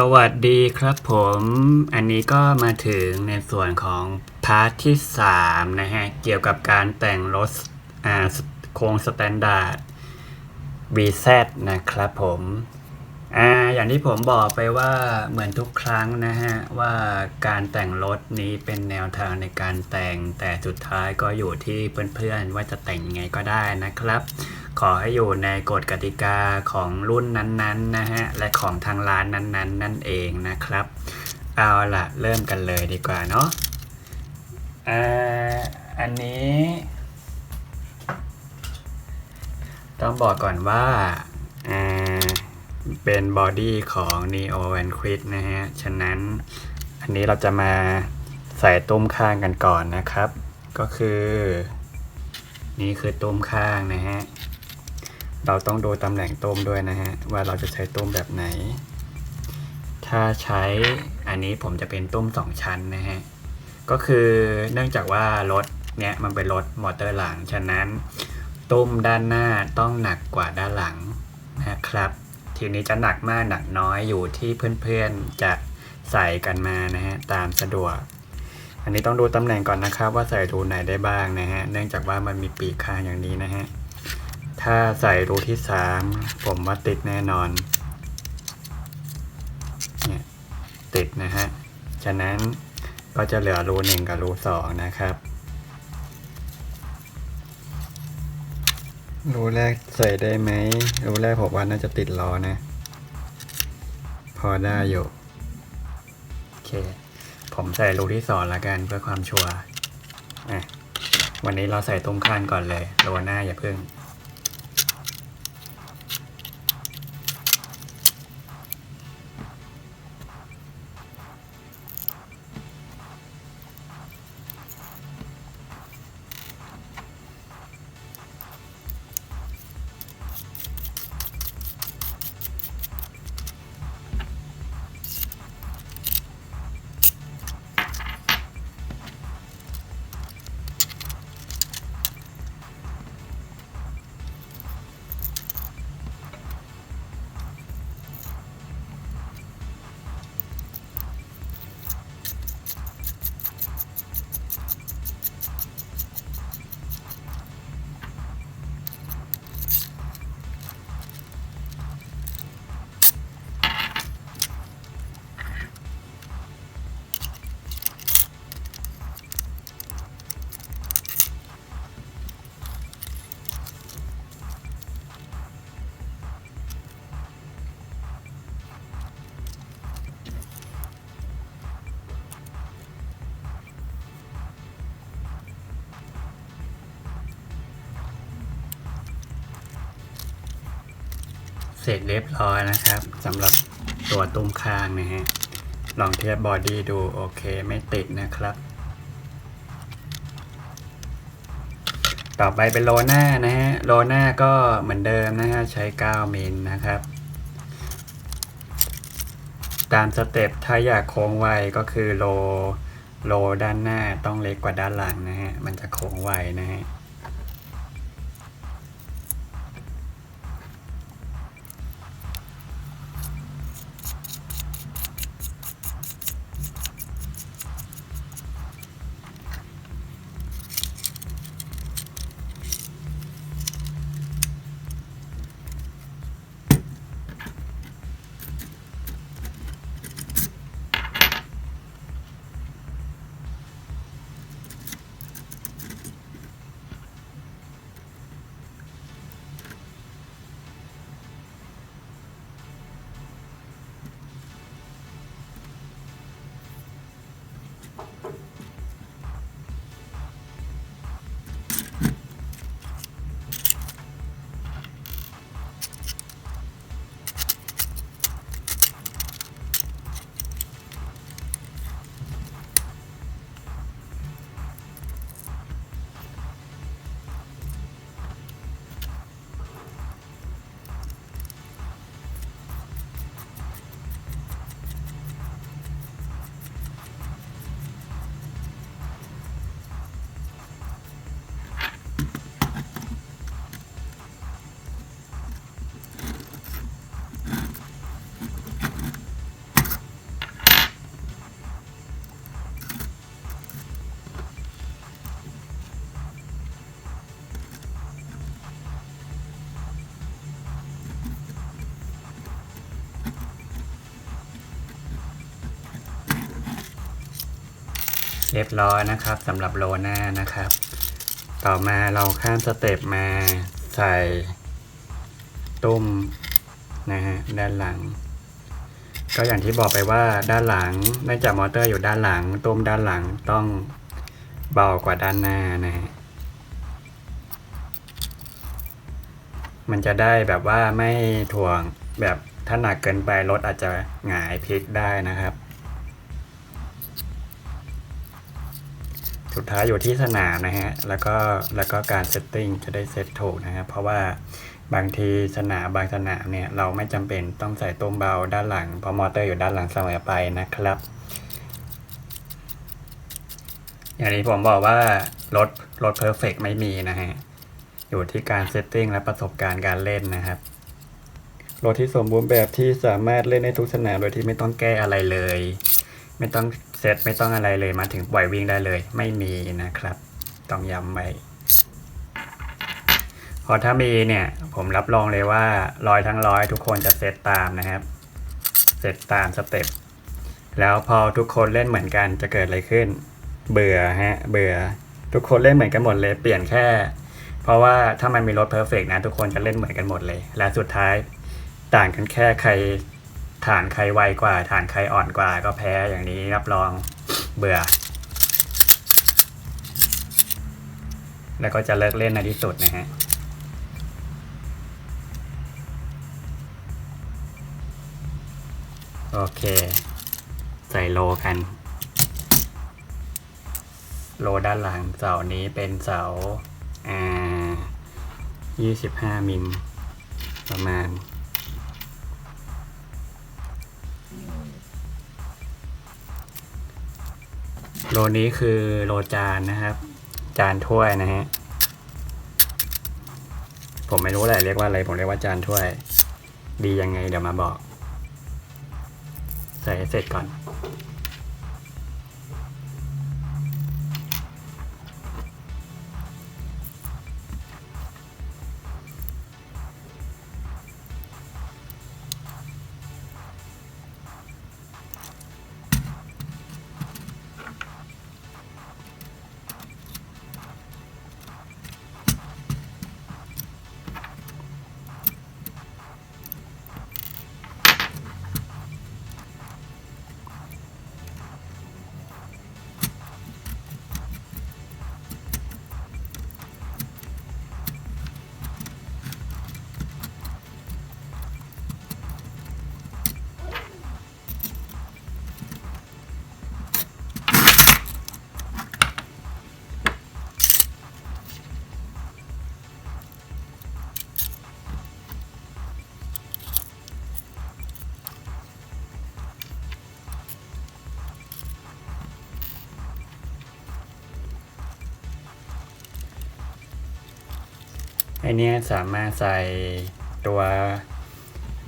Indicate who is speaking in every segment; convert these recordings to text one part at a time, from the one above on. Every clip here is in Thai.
Speaker 1: สวัสดีครับผมอันนี้ก็มาถึงในส่วนของพาร์ทที่ 3 นะฮะ เกี่ยวกับการแต่งรถอ่าโครงสแตนดาร์ด VZ นะครับผมอ่าอย่างที่ผมบอกไปว่าเหมือนทุกครั้งนะฮะ ว่าการแต่งรถนี้เป็นแนวทางในการแต่งแต่สุดท้ายก็อยู่ที่เพื่อนๆว่าจะแต่งยังไงก็ได้นะครับ ขอให้อยู่ในกฎกติกาของรุ่นนั้นๆนะฮะ และของทางร้านนั้นๆนั่นเองนะครับ เอาละเริ่มกันเลยดีกว่าเนาะอ่าอันนี้ ต้องบอกก่อนว่าอ่าเป็นบอดี้ของ Neo and Quid นะฮะ ฉะนั้นอันนี้เราจะมาใส่ตุ้มข้างกันก่อนนะครับ ก็คือ นี่คือตุ้มข้างนะฮะ เราต้องดูตำแหน่งต้มด้วยนะฮะ ว่าเราจะใช้ต้มแบบไหน ถ้าใช้อันนี้ผมจะเป็นต้มสองชั้นนะฮะ ก็คือเนื่องจากว่ารถเนี้ยมันเป็นรถมอเตอร์หลัง ฉะนั้นต้มด้านหน้าต้องหนักกว่าด้านหลังนะครับ ทีนี้จะหนักมากหนักน้อยอยู่ที่เพื่อนๆจะใส่กันมานะฮะตามสะดวก อันนี้ต้องดูตำแหน่งก่อนนะครับ ว่าใส่รูไหนได้บ้างนะฮะ เนื่องจากว่ามันมีปีกข้างอย่างนี้นะฮะ ถ้าใส่รูที่สามผมว่าติดแน่นอน เนี่ย ติดนะฮะ ฉะนั้นก็จะเหลือรูหนึ่งกับรูสองนะครับ รูแรกใส่ได้ไหม รูแรกผมว่าน่าจะติดล้อนะ พอได้อยู่ โอเค ผมใส่รูที่สองละกันเพื่อความชัวร์อะวันนี้เราใส่ตรงข้างก่อนเลยรูหน้าอย่าเพิ่ง เสร็จเรียบร้อยนะครับสำหรับตัวตุ้มข้างนะฮะ ลองเทียบบอดี้ดูโอเคไม่ติดนะครับ ต่อไปเป็นโลหน้านะฮะ โลหน้าก็เหมือนเดิมนะฮะ ใช้ 9 มิลนะครับ ตามสเต็ปถ้าอยากโค้งไวก็คือโลโลด้านหน้าต้องเล็กกว่าด้านหลังนะฮะ มันจะโค้งไวนะฮะ รียบร้อยนะครับสำหรับโลหน้านะครับ ต่อมาเราข้ามสเต็ปมาใส่ตุ้มนะฮะด้านหลัง ก็อย่างที่บอกไปว่าด้านหลังเนื่องจากมอเตอร์อยู่ด้านหลังตุ้มด้านหลังต้องเบากว่าด้านหน้านะฮะมันจะได้แบบว่าไม่ถ่วงแบบถ้าหนักเกินไปรถอาจจะหงายพลิกได้นะครับ สุดท้ายอยู่ที่สนามนะฮะ แล้วก็แล้วก็การเซตติ้งจะได้เซตถูกนะครับเพราะว่าบางทีสนามบางสนามเนี่ยเราไม่จำเป็นต้องใส่ตุ้มเบาด้านหลัง เพราะมอเตอร์อยู่ด้านหลังเสมอไปนะครับ อย่างที่ผมบอกว่ารถรถเพอร์เฟกไม่มีนะฮะ อยู่ที่การเซตติ้งและประสบการณ์การเล่นนะครับรถที่สมบูรณ์แบบที่สามารถเล่นในทุกสนามโดยที่ไม่ต้องแก้อะไรเลย ไม่ต้อง เซตไม่ต้องอะไรเลยมาถึงปล่อยวิ่งได้เลย ไม่มีนะครับ ต้องย้ำไว้พอถ้ามีเนี่ย ผมรับรองเลยว่าร้อยทั้งร้อยทุกคนจะเซตตามนะครับ เซตตามสเต็ปแล้วพอทุกคนเล่นเหมือนกันจะเกิดอะไรขึ้น เบื่อฮะ เบื่อ ทุกคนเล่นเหมือนกันหมดเลย เปลี่ยนแค่ เพราะว่าถ้ามันมีรถเพอร์เฟกนะ ทุกคนจะเล่นเหมือนกันหมดเลย และสุดท้ายต่างกันแค่ใคร ฐานใครไวกว่า ฐานใครอ่อนกว่าก็แพ้อย่างนี้รับรองเบื่อ แล้วก็จะเลิกเล่นในที่สุดนะฮะโอเค ใส่โลกัน โลด้านหลังเสานี้เป็นเสาอ่ายี่สิบห้ามิลประมาณ โลนี้คือโลจานนะครับ จานถ้วยนะฮะผมไม่รู้แหละเรียกว่าอะไรผมเรียกว่าจานถ้วย ดียังไงเดี๋ยวมาบอก ใส่เสร็จก่อน ไอเนี้ยสามารถใส่ตัว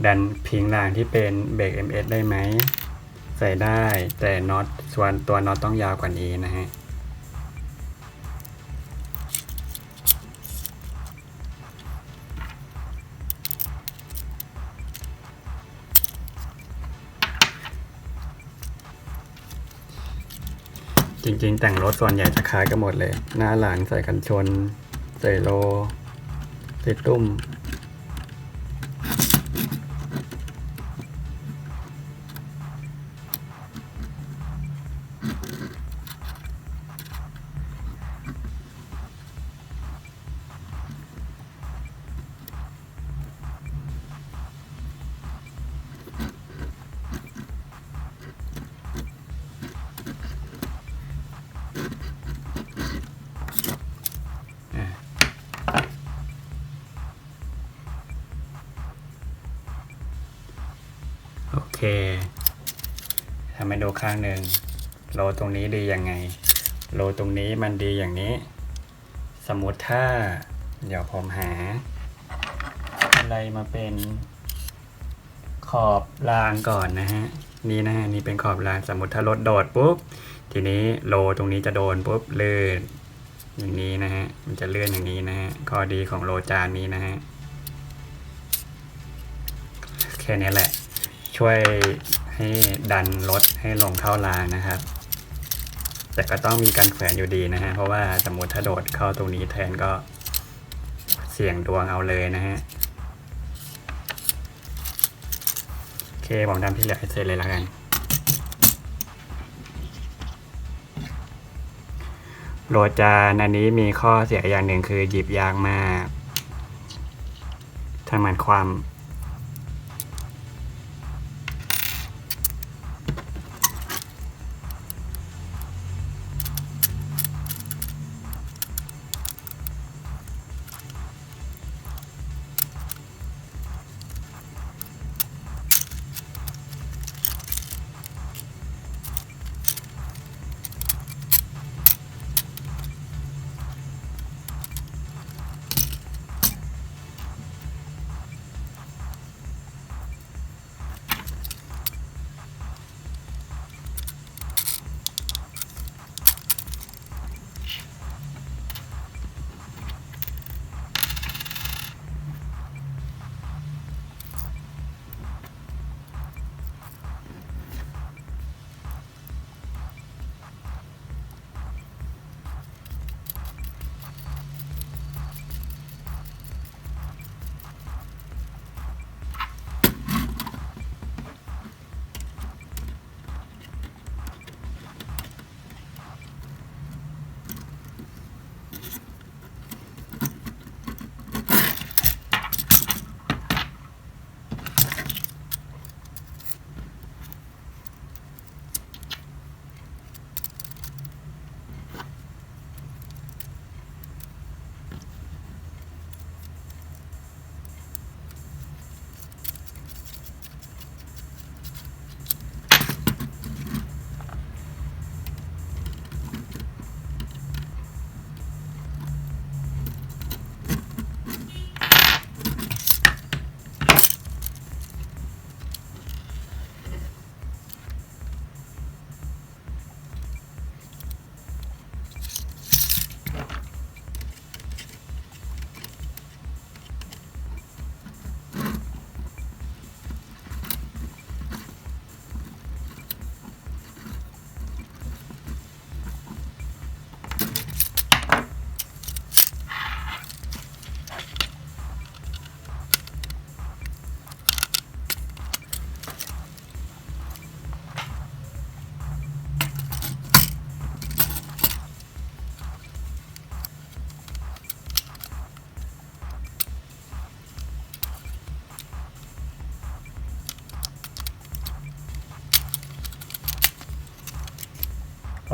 Speaker 1: ดันพิงรางที่เป็นเบรก MS ได้ไหม ใส่ได้แต่น็อตส่วนตัวน็อตต้องยาวกว่านี้นะฮะจริงๆ แต่งรถส่วนใหญ่จะคล้ายกันหมดเลย หน้าหลังใส่กันชน ใส่โล ใดูข้างหนึ่งโลตรงนี้ดียังไง โลตรงนี้มันดีอย่างนี้ สมมติถ้า เดี๋ยวผมหา อะไรมาเป็นขอบรางก่อนนะฮะ นี่นะฮะนี่เป็นขอบรางสมมติถ้ารถโดดปุ๊บ ทีนี้โลตรงนี้จะโดนปุ๊บเลื่อนอย่างนี้นะฮะ มันจะเลื่อนอย่างนี้นะฮะ ข้อดีของโลจานนี้นะฮะ แค่นี้แหละ ช่วย ให้ดันรถให้ลงเข้ารางนะครับ แต่ก็ต้องมีการแขวนอยู่ดีนะฮะ เพราะว่าสมมติถ้าโดดเข้าตรงนี้แทนก็เสี่ยงดวงเอาเลยนะฮะ โอเค ผมทำที่เหลือให้เสร็จเลยแล้วกันโหลดจานอันนี้มีข้อเสียอย่างหนึ่งคือหยิบยากมากถ้ามันความ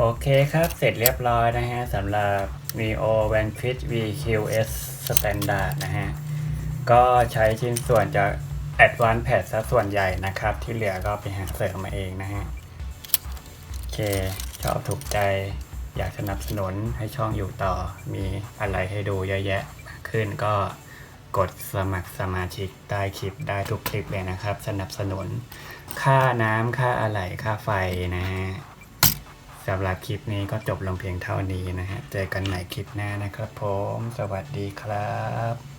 Speaker 1: อเคครับเสร็จเรียบร้อยนะฮะสำหรับ Neo Vanquish VQS Standard นะฮะ ก็ใช้ชิ้นส่วนจาก Advanced Pad ซะส่วนใหญ่นะครับ ที่เหลือก็ไปหาเสริมมาเองนะฮะ โอเค ชอบถูกใจอยากสนับสนุนให้ช่องอยู่ต่อมีอะไรให้ดูเยอะแยะขึ้นก็กดสมัครสมาชิกใต้คลิปได้ทุกคลิปเลยนะครับ สนับสนุน ค่าน้ำค่าอะไหล่ค่าไฟนะฮะ สำหรับคลิปนี้ก็จบลงเพียงเท่านี้นะฮะ เจอกันใหม่คลิปหน้านะครับผม สวัสดีครับ